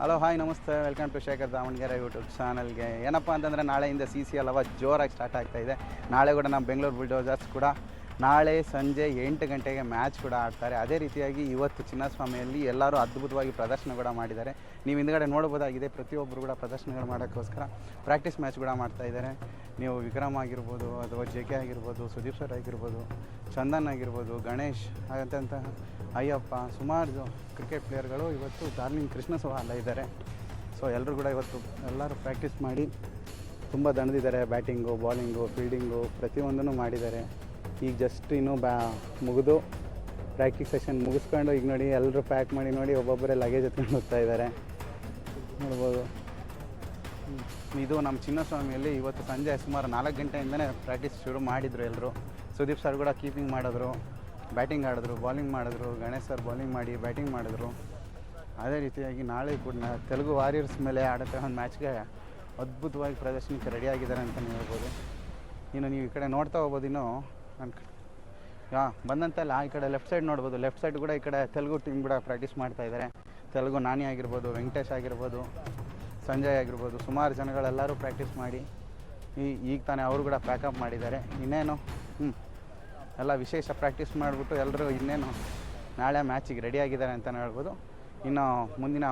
Hello hi ನಮಸ್ತೆ. Welcome to Shekhar Davanagere YouTube ಚಾನಲ್ಗೆ ಏನಪ್ಪ ಅಂತಂದರೆ ನಾಳೆಯಿಂದ ಸಿ ಸಿ ಅಲ್ಲವ ಜೋರಾಗಿ ಸ್ಟಾರ್ಟ್ ಆಗ್ತಾ ಇದೆ. ನಾಳೆ ಕೂಡ ನಮ್ಮ ಬೆಂಗಳೂರು ಬುಲ್ಡೋಸರ್ಸ್ ಕೂಡ ನಾಳೆ ಸಂಜೆ ಎಂಟು ಗಂಟೆಗೆ ಮ್ಯಾಚ್ ಕೂಡ ಆಡ್ತಾರೆ. ಅದೇ ರೀತಿಯಾಗಿ ಇವತ್ತು ಚಿನ್ನಸ್ವಾಮಿಯಲ್ಲಿ ಎಲ್ಲರೂ ಅದ್ಭುತವಾಗಿ ಪ್ರದರ್ಶನ ಕೂಡ ಮಾಡಿದ್ದಾರೆ. ನೀವು ಹಿಂದ್ಗಡೆ ನೋಡ್ಬೋದಾಗಿದೆ ಪ್ರತಿಯೊಬ್ಬರು ಕೂಡ ಪ್ರದರ್ಶನಗಳು ಮಾಡೋಕ್ಕೋಸ್ಕರ ಪ್ರಾಕ್ಟೀಸ್ ಮ್ಯಾಚ್ ಕೂಡ ಮಾಡ್ತಾ ಇದ್ದಾರೆ. ನೀವು ವಿಕ್ರಮ್ ಆಗಿರ್ಬೋದು ಅಥವಾ ಜೆ ಕೆ ಆಗಿರ್ಬೋದು, ಸುದೀಪ್ ಸರ್ ಆಗಿರ್ಬೋದು, ಚಂದನ್ ಆಗಿರ್ಬೋದು, ಗಣೇಶ್ ಹಾಗಂತ ಅಯ್ಯಪ್ಪ, ಸುಮಾರು ಕ್ರಿಕೆಟ್ ಪ್ಲೇಯರ್ಗಳು ಇವತ್ತು ಡಾರ್ಲಿಂಗ್ ಕೃಷ್ಣ ಸಹ ಅಲ್ಲ ಇದ್ದಾರೆ. ಸೊ ಎಲ್ಲರೂ ಕೂಡ ಇವತ್ತು ಎಲ್ಲರೂ ಪ್ರಾಕ್ಟೀಸ್ ಮಾಡಿ ತುಂಬ ದಣದಿದ್ದಾರೆ. ಬ್ಯಾಟಿಂಗು ಬಾಲಿಂಗು ಫೀಲ್ಡಿಂಗು ಪ್ರತಿಯೊಂದನ್ನು ಮಾಡಿದ್ದಾರೆ. ಈಗ ಜಸ್ಟ್ ಇನ್ನೂ ಬ್ಯಾ ಮುಗಿದು ಪ್ರಾಕ್ಟೀಸ್ ಸೆಷನ್ ಮುಗಿಸ್ಕೊಂಡು ಈಗ ನೋಡಿ ಎಲ್ಲರೂ ಪ್ಯಾಕ್ ಮಾಡಿ ನೋಡಿ ಒಬ್ಬೊಬ್ಬರೇ ಲಗೇಜ್ ಎತ್ಕೊಂಡು ಹೋಗ್ತಾ ಇದ್ದಾರೆ. ನೋಡ್ಬೋದು. ಇದು ನಮ್ಮ ಚಿನ್ನಸ್ವಾಮಿಯಲ್ಲಿ ಇವತ್ತು ಸಂಜೆ ಸುಮಾರು ನಾಲ್ಕು ಗಂಟೆಯಿಂದನೇ ಪ್ರಾಕ್ಟೀಸ್ ಶುರು ಮಾಡಿದರು ಎಲ್ಲರೂ ಸುದೀಪ್ ಸರ್ ಕೂಡ ಕೀಪಿಂಗ್ ಮಾಡಿದ್ರು ಬ್ಯಾಟಿಂಗ್ ಆಡಿದ್ರು ಬಾಲಿಂಗ್ ಮಾಡಿದ್ರು, ಗಣೇಶ್ ಸರ್ ಬೌಲಿಂಗ್ ಮಾಡಿ ಬ್ಯಾಟಿಂಗ್ ಮಾಡಿದ್ರು. ಅದೇ ರೀತಿಯಾಗಿ ನಾಳೆ ಕೂಡ ತೆಲುಗು ವಾರಿಯರ್ಸ್ ಮೇಲೆ ಆಡುತ್ತೆ ಒಂದು ಮ್ಯಾಚ್ಗೆ ಅದ್ಭುತವಾಗಿ ಪ್ರದರ್ಶನಕ್ಕೆ ರೆಡಿಯಾಗಿದ್ದಾರೆ ಅಂತಲೇ ಹೇಳ್ಬೋದು. ಇನ್ನು ನೀವು ಈ ಕಡೆ ನೋಡ್ತಾ ಹೋಗ್ಬೋದು ಇನ್ನು ನನ್ನ ಹಾಂ ಬಂದಂತೆಲ್ಲ ಈ ಕಡೆ ಲೆಫ್ಟ್ ಸೈಡ್ ನೋಡ್ಬೋದು. ಲೆಫ್ಟ್ ಸೈಡ್ ಕೂಡ ಈ ಕಡೆ ತೆಲುಗು ಟೀಮ್ ಕೂಡ ಪ್ರಾಕ್ಟೀಸ್ ಮಾಡ್ತಾ ಇದ್ದಾರೆ ತೆಲುಗು ನಾನಿ ಆಗಿರ್ಬೋದು, ವೆಂಕಟೇಶ್ ಆಗಿರ್ಬೋದು ಸಂಜಯ್ ಆಗಿರ್ಬೋದು, ಸುಮಾರು ಜನಗಳೆಲ್ಲರೂ ಪ್ರಾಕ್ಟೀಸ್ ಮಾಡಿ, ಈ ಈಗ ತಾನೇ ಅವರು ಕೂಡ ಪ್ಯಾಕಪ್ ಮಾಡಿದ್ದಾರೆ. ಇನ್ನೇನು? ಹ್ಞೂ ಎಲ್ಲ ವಿಶೇಷ ಪ್ರಾಕ್ಟೀಸ್ ಮಾಡಿಬಿಟ್ಟು ಎಲ್ಲರೂ ಇನ್ನೇನು ನಾಳೆ ಮ್ಯಾಚಿಗೆ ರೆಡಿ ಆಗಿದ್ದಾರೆ ಅಂತಲೇ ಹೇಳ್ಬೋದು. ಇನ್ನು ಮುಂದಿನ